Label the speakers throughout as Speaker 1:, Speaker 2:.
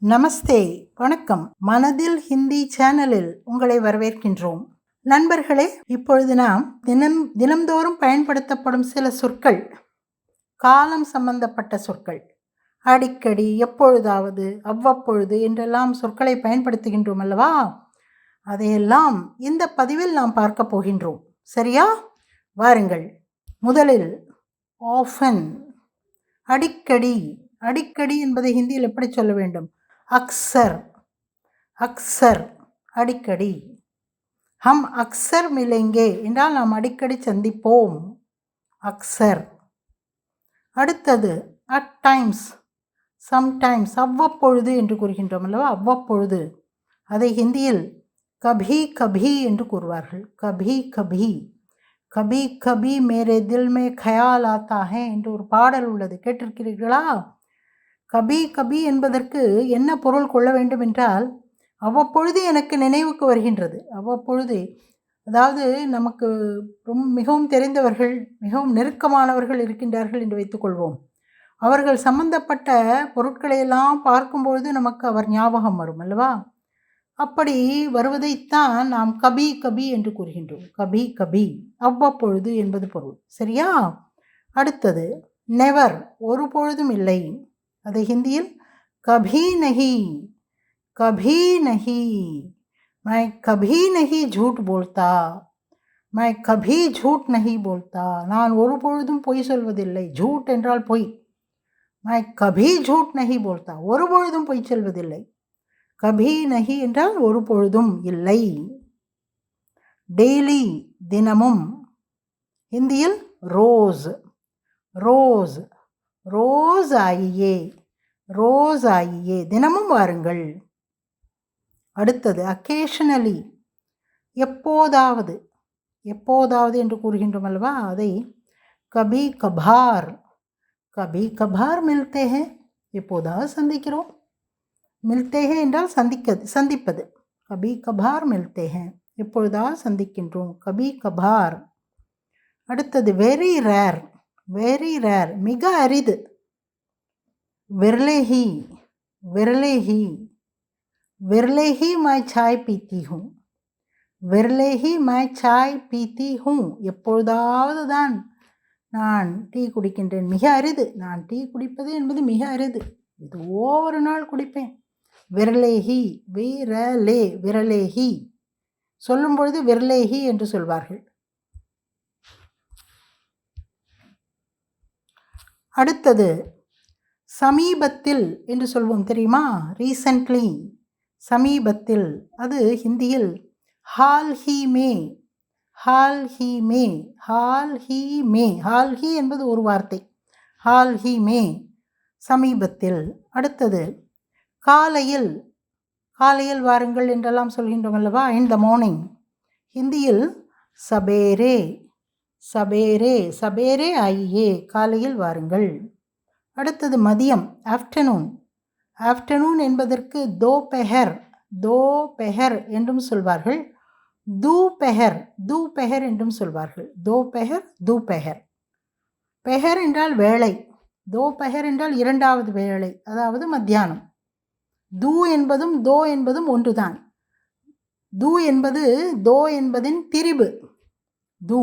Speaker 1: நமஸ்தே வணக்கம். மனதில் ஹிந்தி சேனலில் உங்களை வரவேற்கின்றோம். நண்பர்களே இப்பொழுது நாம் தினம் தினம்தோறும் பயன்படுத்தப்படும் சில சொற்கள். காலம் சம்பந்தப்பட்ட சொற்கள். அடிக்கடி எப்பொழுதாவது அவ்வப்பொழுது என்றெல்லாம் சொற்களை பயன்படுத்துகின்றோம் அல்லவா? அதையெல்லாம் இந்த பதிவில் நாம் பார்க்க போகின்றோம். சரியா? வாருங்கள். முதலில் ஆஃபன் அடிக்கடி. அடிக்கடி என்பதை ஹிந்தியில் எப்படி சொல்ல வேண்டும்? அக்சர் அக்சர் அடிக்கடி. ஹம் அக்சர் மிலேங்கே என்றால் நாம் அடிக்கடி சந்திப்போம். அக்சர் அடுத்தது அட் டைம்ஸ் சம்டைம்ஸ் அவ்வப்பொழுது என்று கூறுகின்றோம் அல்லவா? அவ்வப்பொழுது. அதை ஹிந்தியில் கபி கபி என்று கூறுவார்கள். கபி கபி. கபி கபி மேரே தில் மே கயால் ஆத்தா ஹே என்று ஒரு பாடல் உள்ளது. கேட்டிருக்கிறீர்களா? கபி கபி என்பதற்கு என்ன பொருள் கொள்ள வேண்டும் என்றால் அவ்வப்பொழுது எனக்கு நினைவுக்கு வருகின்றது. அவ்வப்பொழுது. அதாவது நமக்கு ரொம்ப மிகவும் தெரிந்தவர்கள் மிகவும் நெருக்கமானவர்கள் இருக்கின்றார்கள் என்று வைத்துக்கொள்வோம் அவர்கள் சம்பந்தப்பட்ட பொருட்களையெல்லாம் பார்க்கும்பொழுது நமக்கு அவர் ஞாபகம் வரும் அல்லவா? அப்படி வருவதைத்தான் நாம் கபி கபி என்று கூறுகின்றோம். கபி கபி அவ்வப்பொழுது என்பது பொருள். சரியா? அடுத்தது நெவர் ஒரு பொழுதும் இல்லை. அதை ஹிந்தியில் கபி நஹி கபி நஹி मैं कभी नहीं झूठ बोलता मैं कभी झूठ नहीं बोलता நான் ஒரு பொழுதும் பொய் சொல்வதில்லை ஜூட் என்றால் பொய் मैं कभी झूठ नहीं बोलता ஒரு பொழுதும் பொய் சொல்வதில்லை கபி நஹி என்றால் ஒரு பொழுதும் இல்லை டெய்லி தினமும் ஹிந்தியில் ரோஸ் ரோஸ் ரோஸ் ஆயியே ரோஸ் ஆயியே தினமும் வாருங்கள். அடுத்தது அக்கேஷனலி எப்போதாவது எப்போதாவது என்று கூறுகின்றோம் அல்லவா? அதை கபி கபார் கபி கபார் மில்தே ஹே எப்போதாவது சந்திக்கிறோம். மில்தே ஹே என்றால் சந்திக்க சந்திப்பது. கபி கபார் மில்தே ஹே எப்பொழுதாவது சந்திக்கின்றோம். கபி கபார். அடுத்தது வெரி ரேர் வெரி ரேர் மிக அரிது. விரலேஹி. விரலேஹி. விரலேஹி மை சாய் பீத்தி ஹூ விரலேஹி மை சாய் பீத்தி ஹூ எப்பொழுதாவது தான் நான் டீ குடிக்கின்றேன். மிக அரிது. நான் டீ குடிப்பது என்பது மிக அரிது. ஏதோ ஒரு நாள் குடிப்பேன். விரலேஹி. விரலே. விரலேஹி. சொல்லும் பொழுது விரலேஹி என்று சொல்வார்கள். அடுத்தது சமீபத்தில் என்று சொல்வோம் தெரியுமா? ரீசன்ட்லி சமீபத்தில் அது ஹிந்தியில் ஹால் ஹி மே ஹால் ஹி மே ஹால் ஹி மே ஹால் ஹி என்பது ஒரு வார்த்தை. ஹால் ஹி மே சமீபத்தில். அடுத்தது காலையில் காலையில் வாருங்கள் என்றெல்லாம் சொல்கின்றோம் அல்லவா? இன் த மார்னிங் ஹிந்தியில் சபேரே. சபேரே சபேரே ஆயியே காலையில் வாருங்கள். அடுத்தது மதியம் ஆஃப்டர்நூன். ஆஃப்டர்நூன் என்பதற்கு தோ பெஹர் தோ பெஹர் என்றும் சொல்வார்கள். தூ பெஹர் தூ பெஹர் என்றும் சொல்வார்கள். தோ பெஹர் தூ பெஹர். பெஹர் என்றால் வேலை தோ பெஹர் என்றால் இரண்டாவது வேலை அதாவது மத்தியானம். தூ என்பதும் தோ என்பதும் ஒன்றுதான். தூ என்பது தோ என்பதின் திரிபு. தூ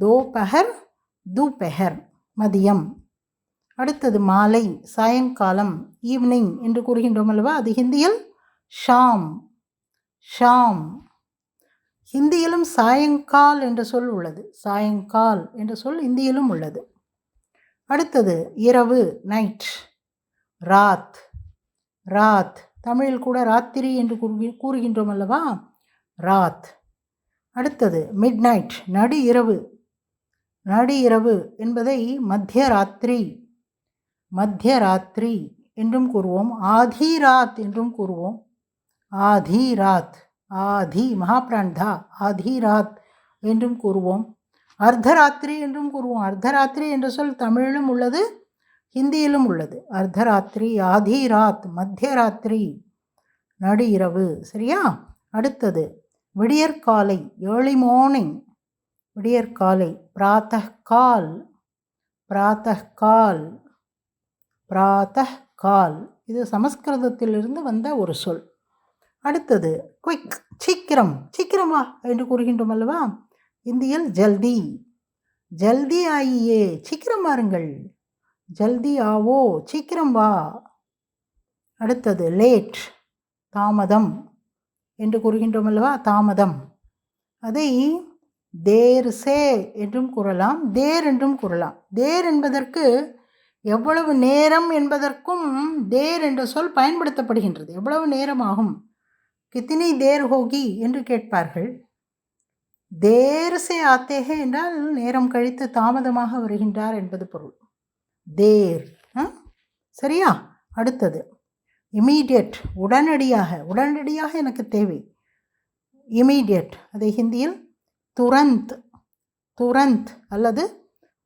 Speaker 1: தோ பஹர் தூ பெஹர் மதியம். அடுத்தது மாலை சாயங்காலம் ஈவினிங் என்று கூறுகின்றோம் அல்லவா? அது ஹிந்தியில் ஷாம். ஷாம். ஹிந்தியிலும் சாயங்கால் என்ற சொல் உள்ளது. சாயங்கால் என்ற சொல் இந்தியிலும் உள்ளது. அடுத்தது இரவு நைட் ராத். ராத். தமிழில் கூட ராத்திரி என்று கூறு கூறுகின்றோம் அல்லவா? ராத். அடுத்தது மிட் நைட் நடு இரவு. நடு இரவு என்பதை மத்திய ராத்திரி மத்தியராத்திரி என்றும் கூறுவோம். ஆதிராத் என்றும் கூறுவோம். ஆதிராத் ஆதி மகாபிராண்டா ஆதிராத் என்றும் கூறுவோம். அர்த்தராத்திரி என்றும் கூறுவோம். அர்த்தராத்திரி என்ற சொல் தமிழிலும் உள்ளது ஹிந்தியிலும் உள்ளது. அர்த்தராத்திரி ஆதிராத் மத்தியராத்திரி நடு இரவு சரியா? அடுத்தது விடியற்காலை ஏர்லி மார்னிங் விடியற்காலை. பிராத்தகால் பிராத்தகால் பிராத்தகால். இது சமஸ்கிருதத்திலிருந்து வந்த ஒரு சொல். அடுத்தது குயிக் சீக்கிரம் சீக்கிரம் வா என்று கூறுகின்றோம் அல்லவா? இந்தியில் ஜல்தி. ஜல்தி ஆயியே சீக்கிரம் வாருங்கள். ஜல்தி ஆவோ சீக்கிரம் வா. அடுத்தது லேட் தாமதம் என்று கூறுகின்றோம் அல்லவா? தாமதம். அதை தேர் சே என்றும் கூறலாம் தேர் என்றும் கூறலாம். தேர் என்பதற்கு எவ்வளவு நேரம் என்பதற்கும் தேர் என்ற சொல் பயன்படுத்தப்படுகின்றது. எவ்வளவு நேரம் ஆகும்? கித்தினி தேர் ஹோகி என்று கேட்பார்கள். தேர்சே ஆத்தேகே என்றால் நேரம் கழித்து தாமதமாக வருகின்றார் என்பது பொருள். தேர் சரியா? அடுத்தது இமீடியட் உடனடியாக உடனடியாக எனக்கு தேவை. இமீடியட் அதை ஹிந்தியில் துரந்த் துரந்த் அல்லது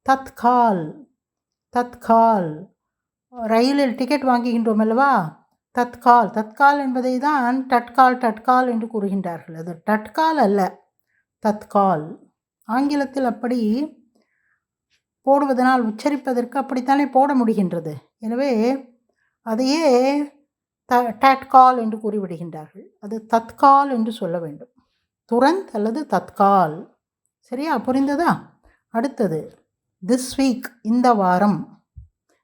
Speaker 1: தத்கால் தத்கால். ரயிலில் டிக்கெட் வாங்குகின்றோம் அல்லவா? தத்கால். தத்கால் என்பதை தான் டட்கால் டட்கால் என்று கூறுகின்றார்கள். அது டட்கால் அல்ல தத்கால். ஆங்கிலத்தில் அப்படி போடுவதனால் உச்சரிப்பதற்கு அப்படித்தானே போட முடிகின்றது? எனவே அதையே த டட்கால் என்று கூறிவிடுகின்றார்கள். அது தத்கால் என்று சொல்ல வேண்டும். துரந்த் அல்லது தத்கால் சரியா? புரிந்ததா? அடுத்தது திஸ் வீக் இந்த வாரம்.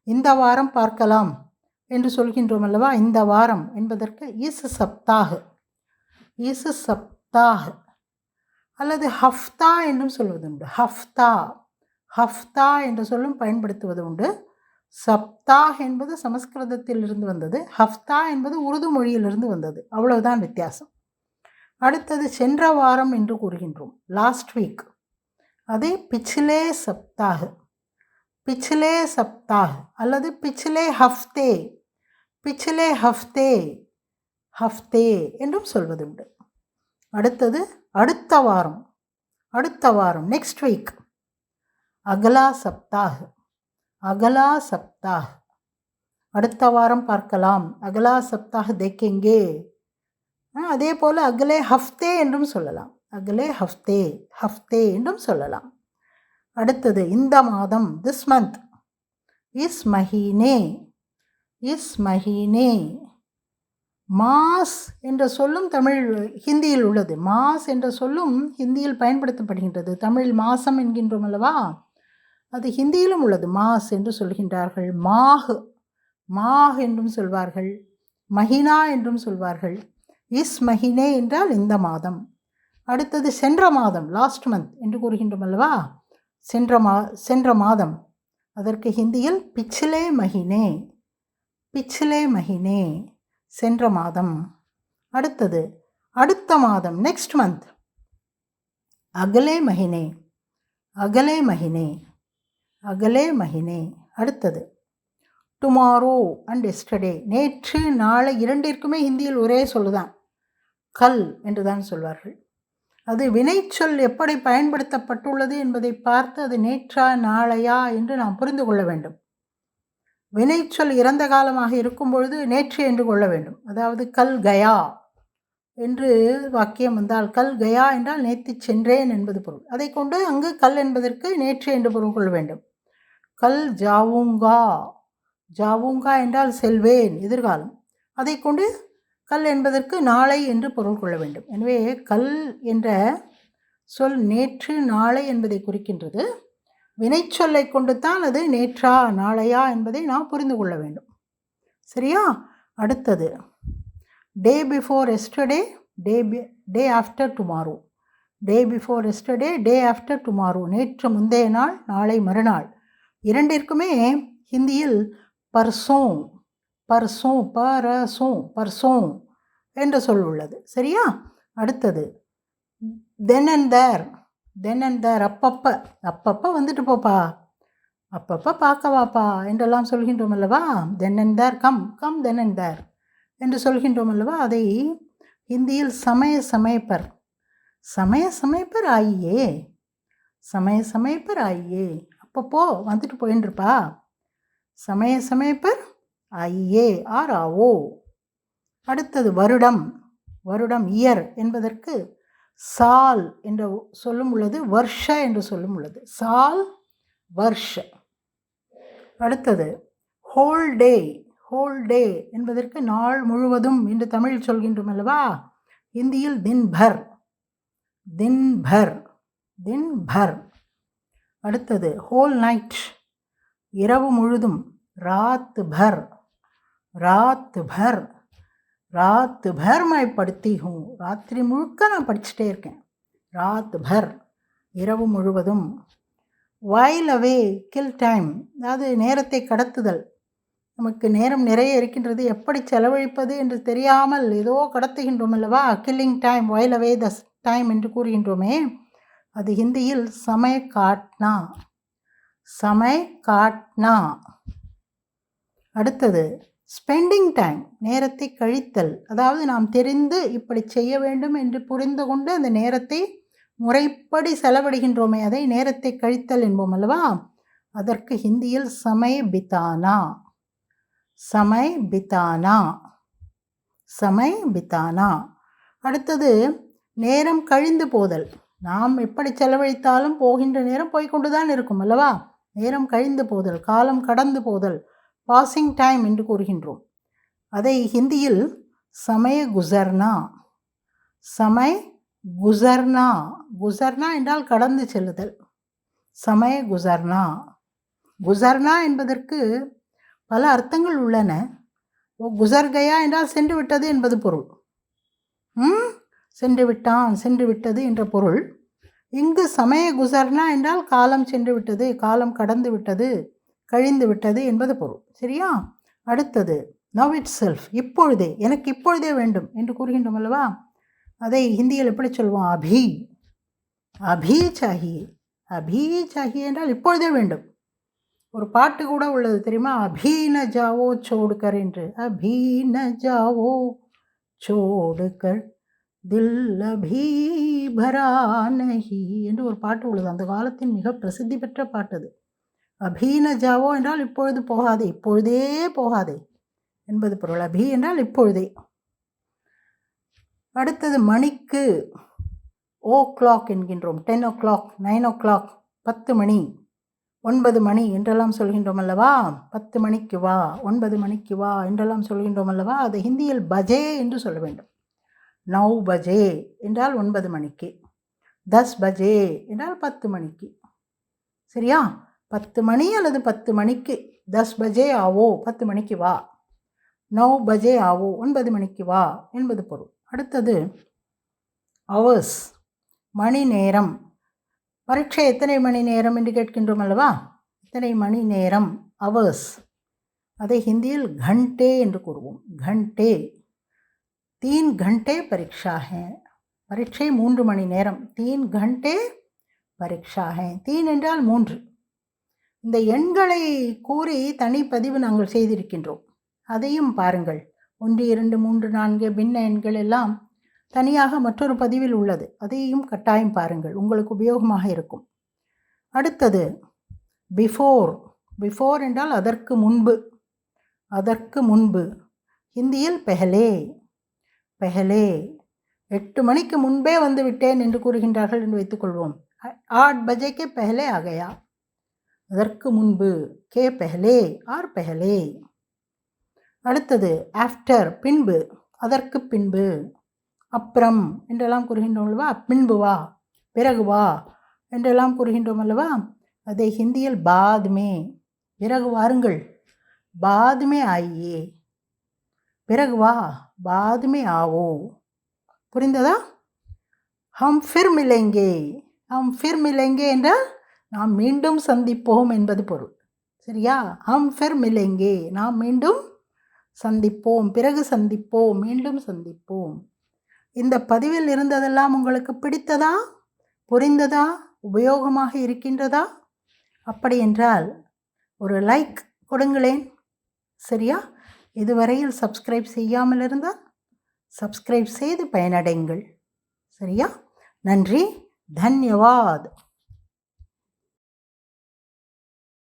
Speaker 1: இந்த வாரம் பார்க்கலாம் என்று சொல்கின்றோம் அல்லவா? இந்த வாரம் என்பதற்கு ஈசு சப்தாக. ஈசு சப்தாக. அல்லது ஹஃப்தா என்றும் சொல்வது உண்டு. ஹஃப்தா. ஹஃப்தா என்ற சொல்லும் பயன்படுத்துவது உண்டு. சப்தாஹ் என்பது சமஸ்கிருதத்தில் இருந்து வந்தது. ஹஃப்தா என்பது உருது மொழியிலிருந்து வந்தது. அவ்வளவுதான் வித்தியாசம். அடுத்தது சென்ற வாரம் என்று கூறுகின்றோம். லாஸ்ட் வீக் அதே பிச்சிலே சப்தாக. பிச்சிலே சப்தாக. அல்லது பிச்சிலே ஹஃப்தே. பிச்சிலே ஹஃப்தே. ஹஃப்தே என்றும் சொல்வது உண்டு. அடுத்தது அடுத்த வாரம். அடுத்த வாரம். நெக்ஸ்ட் வீக் அகலா சப்தாக. அகலா சப்தாக. அடுத்த வாரம் பார்க்கலாம். அகலா சப்தாக தேக்கெங்கே? அதே போல் அகலே ஹஃப்தே என்றும் சொல்லலாம். அகலே ஹஃப்தே ஹஃப்தே என்றும் சொல்லலாம். அடுத்தது இந்த மாதம் திஸ் மந்த் இஸ் மஹீனே இஸ் மஹீனே. மாஸ் என்ற சொல்லும் தமிழ் ஹிந்தியில் உள்ளது. மாஸ் என்ற சொல்லும் ஹிந்தியில் பயன்படுத்தப்படுகின்றது. தமிழ் மாசம் என்கின்றோம் அல்லவா? அது ஹிந்தியிலும் உள்ளது. மாஸ் என்று சொல்கின்றார்கள். மாஹ் மாஹ் என்றும் சொல்வார்கள். மஹினா என்றும் சொல்வார்கள். இஸ் மஹினே என்றால் இந்த மாதம். அடுத்தது சென்ற மாதம் லாஸ்ட் மந்த் என்று கூறுகின்றோம் அல்லவா? சென்ற மா சென்ற மாதம். அதற்கு ஹிந்தியில் பிச்சிலே மஹினே பிச்சிலே மஹினே சென்ற மாதம். அடுத்தது அடுத்த மாதம் நெக்ஸ்ட் மந்த் அகலே மஹினே அகலே மஹினே அகலே மஹினே அடுத்தது டுமாரோ அண்ட் எஸ்டர்டே நேற்று நாளை இரண்டிற்குமே ஹிந்தியில் ஒரே சொல்லுதான். கல் என்று தான் சொல்வார்கள். அது வினைச்சொல் எப்படி பயன்படுத்தப்பட்டுள்ளது என்பதை பார்த்து அது நேற்றா நாளையா என்று நாம் புரிந்து கொள்ள வேண்டும். வினைச்சொல் இறந்த காலமாக இருக்கும் பொழுது நேற்று என்று கொள்ள வேண்டும். அதாவது கல் கயா என்று வாக்கியம் வந்தால் கல் கயா என்றால் நேற்று சென்றேன் என்பது பொருள். அதை கொண்டு அங்கு கல் என்பதற்கு நேற்று என்று பொருள் கொள்ள வேண்டும். கல் ஜாவுங்கா. ஜாவுங்கா என்றால் செல்வேன் எதிர்காலம். அதை கொண்டு கல் என்பதற்கு நாளை என்று பொருள் கொள்ள வேண்டும். எனவே கல் என்ற சொல் நேற்று நாளை என்பதை குறிக்கின்றது. வினைச்சொல்லை கொண்டு தான் அது நேற்றா நாளையா என்பதை நாம் புரிந்து கொள்ள வேண்டும். சரியா? அடுத்தது. Day before yesterday day be day after tomorrow day before yesterday day after tomorrow நேற்று முந்தைய நாள் நாளை மறுநாள். இரண்டிற்குமே ஹிந்தியில் பர்சோம் பர்சோம் பரசோம் பர்சோம் என்ற சொல் உள்ளது. சரியா? அடுத்தது தென் அண்ட் தேர் தென் அண்ட் தேர் அப்பப்போ அப்பப்போ வந்துட்டு போப்பா அப்பப்போ பார்க்க வாப்பா என்றெல்லாம் சொல்கின்றோம் அல்லவா? Then and there come come then and there என்று சொல்கின்றோம் அல்லவா? அதை ஹிந்தியில் சமய சமயப்பர் சமய சமயப்பர் ஆயியே சமய சமயப்பர் ஆயியே அப்பப்போ வந்துட்டு போயின்ருப்பா சமய சமயப்பர் ஐயே ஆர் ஆவோ அடுத்தது வருடம். வருடம் இயர் என்பதற்கு சால் என்ற சொல்லும் உள்ளது வருஷ என்று சொல்லும் உள்ளது. சால் வருஷ. அடுத்தது ஹோல் டே ஹோல் டே என்பதற்கு நாள் முழுவதும் என்று தமிழில் சொல்கின்றோம் அல்லவா? இந்தியில் தின்பர். தின்பர். தின்பர். அடுத்தது ஹோல் நைட் இரவு முழுதும் ராத் பர் ராத் பர் ராத் பர் மை படுத்தி ஹூ ராத்திரி முழுக்க நான் படிச்சுட்டே இருக்கேன். ராத் பர் இரவு முழுவதும். வைல் அவே கில் டைம் அதாவது நேரத்தை கடத்துதல். நமக்கு நேரம் நிறைய இருக்கின்றது. எப்படி செலவழிப்பது என்று தெரியாமல் ஏதோ கடத்துகின்றோம் அல்லவா? Killing time while away the time என்று கூறுகின்றோமே. அது ஹிந்தியில் சமய காட்னா சமய காட்னா அடுத்தது. ஸ்பெண்டிங் டைம் நேரத்தை கழித்தல். அதாவது நாம் தெரிந்து இப்படி செய்ய வேண்டும் என்று புரிந்து கொண்டு அந்த நேரத்தை முறைப்படி செலவிடுகின்றோமே அதை நேரத்தை கழித்தல் என்போம் அல்லவா? அதற்கு ஹிந்தியில் சமய பித்தானா சமய பித்தானா சமய பித்தானா அடுத்தது நேரம் கழிந்து போதல். நாம் எப்படி செலவழித்தாலும் போகின்ற நேரம் போய்கொண்டு தான் இருக்கும் அல்லவா? நேரம் கழிந்து போதல் காலம் கடந்து போதல். பாசிங் டைம் என்று கூறுகின்றோம். அதை ஹிந்தியில் சமய குசர்னா. சமய குசர்னா. குசர்னா என்றால் கடந்து செல்லுதல். சமய குசர்னா. குசர்னா என்பதற்கு பல அர்த்தங்கள் உள்ளன. குசர்கயா என்றால் சென்று விட்டது என்பது பொருள். ம்? சென்று விட்டான் சென்று விட்டது என்ற பொருள். இங்கு சமய குசர்னா என்றால் காலம் சென்று விட்டது காலம் கடந்து விட்டது. கழிந்து விட்டது என்பது பொருள். சரியா? அடுத்தது நவ் இட் செல்ஃப் இப்பொழுதே எனக்கு இப்பொழுதே வேண்டும் என்று கூறுகின்றோம் அல்லவா? அதை ஹிந்தியில் எப்படி சொல்வோம்? அபி. அபி சாஹியே அபி சாஹியே என்றால் இப்பொழுதே வேண்டும். ஒரு பாட்டு கூட உள்ளது தெரியுமா? அபீன ஜாவோ சோடுக்கர் என்று. அபீன ஜாவோ சோடுக்கர் தில் அபீபரா நஹி என்று ஒரு பாட்டு உள்ளது. அந்த காலத்தின் மிக பிரசித்தி பெற்ற பாட்டு அது. அபீன ஜாவோ என்றால் இப்பொழுது போகாதே இப்பொழுதே போகாதே என்பது பொருள். அபி என்றால் இப்பொழுதே. அடுத்தது மணிக்கு ஓ கிளாக் என்கின்றோம். Ten o'clock nine o'clock பத்து மணி ஒன்பது மணி என்றெல்லாம் சொல்கின்றோம் அல்லவா? பத்து மணிக்கு வா ஒன்பது மணிக்கு வா என்றெல்லாம் சொல்கின்றோம் அல்லவா? அதை ஹிந்தியில் பஜே என்று சொல்ல வேண்டும். நவ் பஜே என்றால் ஒன்பது மணிக்கு தஸ் பஜே என்றால் பத்து மணிக்கு. சரியா? பத்து மணி அல்லது பத்து மணிக்கு தஸ் பஜே ஆவோ? பத்து மணிக்கு வா. நவ் பஜே ஆவோ? ஒன்பது மணிக்கு வா என்பது பொருள். அடுத்தது அவர்ஸ் மணி நேரம். பரீட்சை எத்தனை மணி நேரம் என்று கேட்கின்றோம் அல்லவா? எத்தனை மணி நேரம்? அவர்ஸ் அதை ஹிந்தியில் கண்டே என்று கூறுவோம். கண்டே. தீன் கண்டே பரீட்சா ஹே பரீட்சை மூன்று மணி நேரம். தீன் கண்டே பரீட்சா ஹே தீன் என்றால் மூன்று. இந்த எண்களை கூறி தனிப்பதிவு நாங்கள் செய்திருக்கின்றோம். அதையும் பாருங்கள். ஒன்று இரண்டு மூன்று நான்கு பின்ன எண்கள் எல்லாம் தனியாக மற்றொரு பதிவில் உள்ளது. அதையும் கட்டாயம் பாருங்கள். உங்களுக்கு உபயோகமாக இருக்கும். அடுத்தது பிஃபோர் பிஃபோர் என்றால் அதற்கு முன்பு. அதற்கு முன்பு. ஹிந்தியில் பெஹலே. பெஹலே. எட்டு மணிக்கு முன்பே வந்து விட்டேன் என்று கூறுகின்றார்கள் என்று வைத்துக்கொள்வோம். ஆட் பஜேக்கு பெஹலே ஆகையா? அதற்கு முன்பு கே பெஹலே ஆர் பெஹலே. அடுத்தது ஆஃப்டர் பின்பு அதற்கு பின்பு. அப்புறம் என்றெல்லாம் கூறுகின்றோம் அல்லவா? பின்பு வா பிறகு வா என்றெல்லாம் கூறுகின்றோம் அல்லவா? அதை ஹிந்தியில் பாதுமே. பிறகு வாருங்கள். பாதுமே ஆயே பிறகு வா பாதுமே ஆவோ. புரிந்ததா? ஹம் ஃபிர் மிலேங்கே ஹம் ஃபிர் மிலேங்கே என்றால்? நாம் மீண்டும் சந்திப்போம் என்பது பொருள். சரியா? ஹம் ஃபிர் மிலேங்கே நாம் மீண்டும் சந்திப்போம். பிறகு சந்திப்போம். மீண்டும் சந்திப்போம். இந்த பதிவில் இருந்ததெல்லாம் உங்களுக்கு பிடித்ததா? புரிந்ததா? உபயோகமாக இருக்கின்றதா? அப்படி என்றால் ஒரு லைக் கொடுங்களேன். சரியா? இதுவரையில் சப்ஸ்கிரைப் செய்யாமல் இருந்தால் சப்ஸ்கிரைப் செய்து பயனடைங்கள். சரியா? நன்றி. தன்யவாத்.